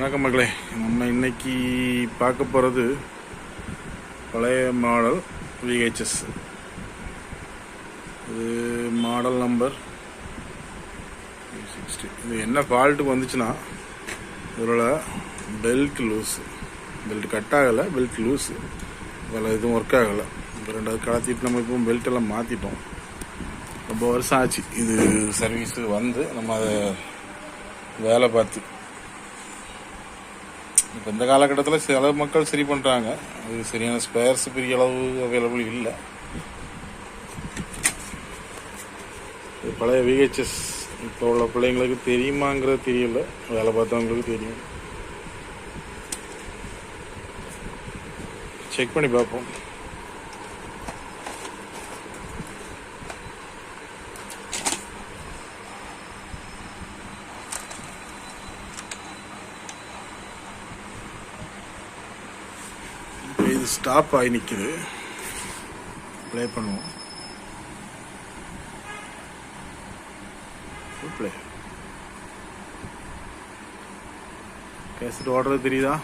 வணக்கம் மக்களே நம்ம இன்னைக்கு பார்க்க போகிறது பழைய மாடல் விஹெச்எஸ் இது மாடல் நம்பர் சிக்ஸ்டி இது என்ன ஃபால்ட்டுக்கு வந்துச்சுன்னா இதோட பெல்ட் லூஸு பெல்ட் கட் ஆகலை பெல்ட் லூஸு அதில் எதுவும் ஒர்க் ஆகலை. இப்போ ரெண்டாவது கலத்திட்டு நம்ம இப்போ பெல்ட் எல்லாம் மாற்றிட்டோம் ரொம்ப வருஷம் ஆச்சு. இது சர்வீஸு வந்து நம்ம அதை வேலை பார்த்து இப்போ இந்த காலகட்டத்தில் சில மக்கள் சரி பண்ணுறாங்க அது சரியான ஸ்பேர்ஸ் பெரிய அளவு அவைலபிள் இல்லை. இது பழைய விஹெச்எஸ் இப்போ உள்ள பிள்ளைங்களுக்கு தெரியுமாங்கிறது தெரியல. வேலை பார்த்தவங்களுக்கு தெரியும். செக் பண்ணி பார்ப்போம் இப்போ இது ஸ்டாப் ஆகி நிற்குது ப்ளே பண்ணுவோம். ப்ளே கேசட் ஓடுறது தெரியுதா?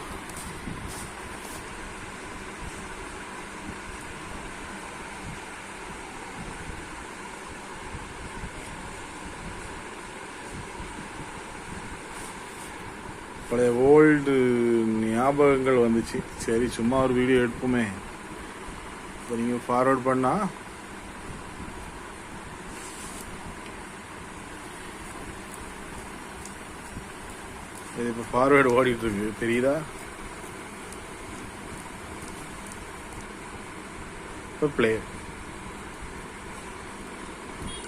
பழைய ஓல்டு ஞாபகங்கள் வந்துச்சு. சரி சும்மா ஒரு வீடியோ எடுப்போமே. இப்போ நீங்கள் ஃபார்வர்ட் பண்ணா. இது இப்போ ஃபார்வேர்டு ஓடிட்டு இருக்கு தெரியுதா? இப்போ பிளே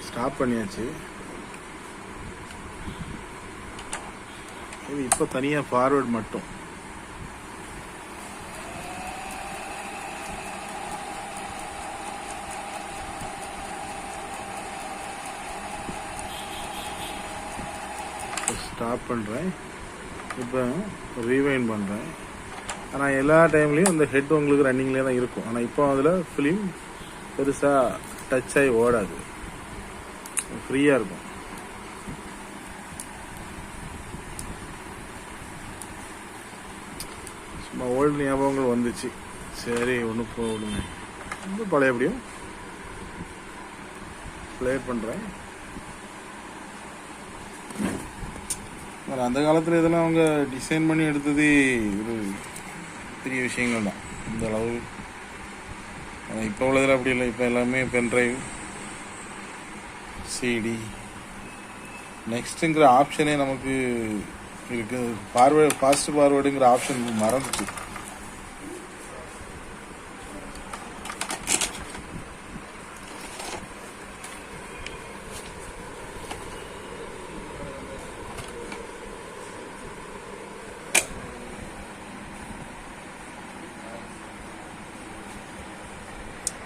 ஸ்டாப் பண்ணியாச்சு. இது இப்போ தனியாக ஃபார்வேர்ட் மட்டும். ஸ்டாப் பண்ணுறேன் இப்போ ரீவைன் பண்ணுறேன் ஆனால் எல்லா டைம்லேயும் அந்த ஹெட் உங்களுக்கு ரன்னிங்லேயே தான் இருக்கும். ஆனால் இப்போ அதில் ஃபிலிம் பெருசாக டச் ஆகி ஓடாது. ஃப்ரீயாக இருக்கும். சும்மா ஓல்டு ஞாபகங்கள் வந்துச்சு. சரி ஒன்று போடுங்க. ரொம்ப பழையபடியும் ப்ளே பண்ணுறேன் அந்த காலத்தில் இதெல்லாம் அவங்க டிசைன் பண்ணி எடுத்ததே ஒரு பெரிய விஷயங்கள் தான். இந்த அளவு. ஆனால் இப்போ உள்ளதில் அப்படி இல்லை. இப்போ எல்லாமே பென்ட்ரைவ் சிடி நெக்ஸ்ட்டுங்கிற ஆப்ஷனே நமக்கு இதுக்கு ஃபார்வேர்டு ஃபாஸ்ட் ஃபார்வேர்டுங்கிற ஆப்ஷன் மறந்துச்சு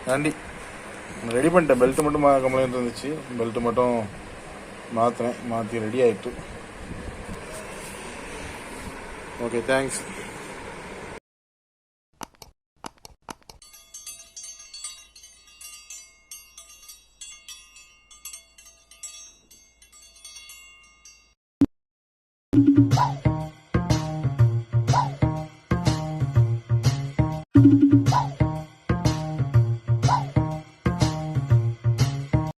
நன்றி. ரெடி பண்ணிட்டேன். பெல்ட் மட்டும் கம்ப்ளைண்ட் இருந்துச்சு. பெல்ட் மட்டும் மாற்றினேன் மாற்றி ரெடி ஆயிட்டு. Okay, thanks.